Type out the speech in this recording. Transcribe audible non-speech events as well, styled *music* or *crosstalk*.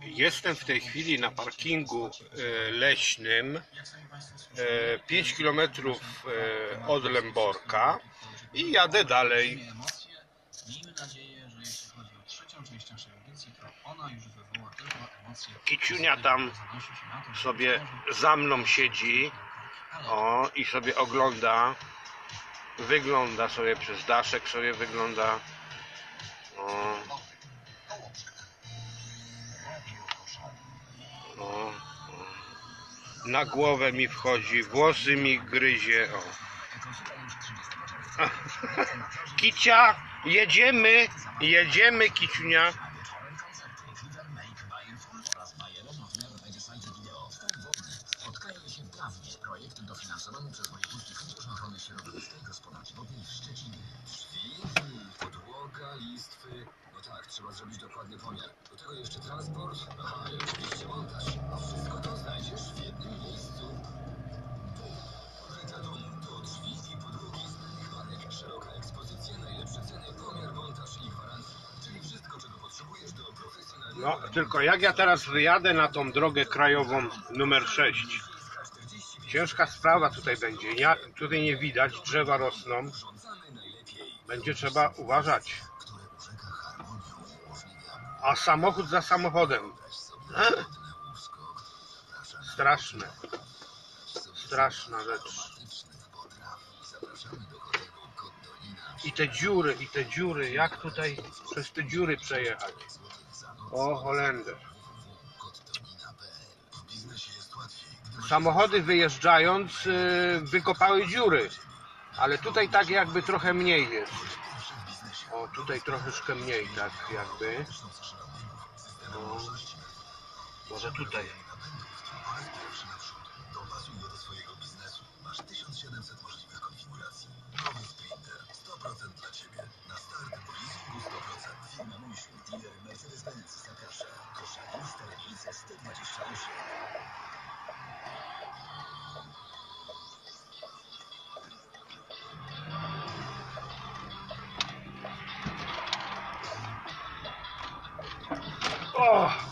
Jestem w tej chwili na parkingu e, leśnym e, 5 km od Lęborka i jadę dalej. Kiciunia tam sobie za mną siedzi Ale o, i sobie ogląda. Wygląda sobie przez daszek, sobie wygląda. O, Na głowę mi wchodzi, włosy mi gryzie. O. Kicia, jedziemy, jedziemy, Kiciunia. Drawnie. Projekt dofinansowany przez Wojewódzki Fundusz Ochrony Środowiska i Gospodarki Wodnej w Szczecinie. Drzwi, podłoga, listwy. No tak, trzeba zrobić dokładny pomiar. Do tego jeszcze transport. Aha, i oczywiście montaż. Wszystko to znajdziesz w jednym miejscu. Reta domu to drzwi i podłogi znanych marek. Szeroka ekspozycja, najlepsze ceny, pomiar, montaż i gwarancja. Czyli wszystko, czego potrzebujesz do profesjonalnego... No, tylko jak ja teraz wyjadę na tą drogę krajową numer 6? Ciężka sprawa tutaj będzie. Ja, tutaj nie widać, drzewa rosną. Będzie trzeba uważać. A samochód za samochodem. *clears throat* Straszne, straszna rzecz. I te dziury, i te dziury. Jak tutaj przez te dziury przejechać? O, Holender. Samochody wyjeżdżając y, wykopały dziury. Ale tutaj tak jakby trochę mniej jest. O, tutaj troszeczkę mniej, tak jakby. O, może tutaj. O!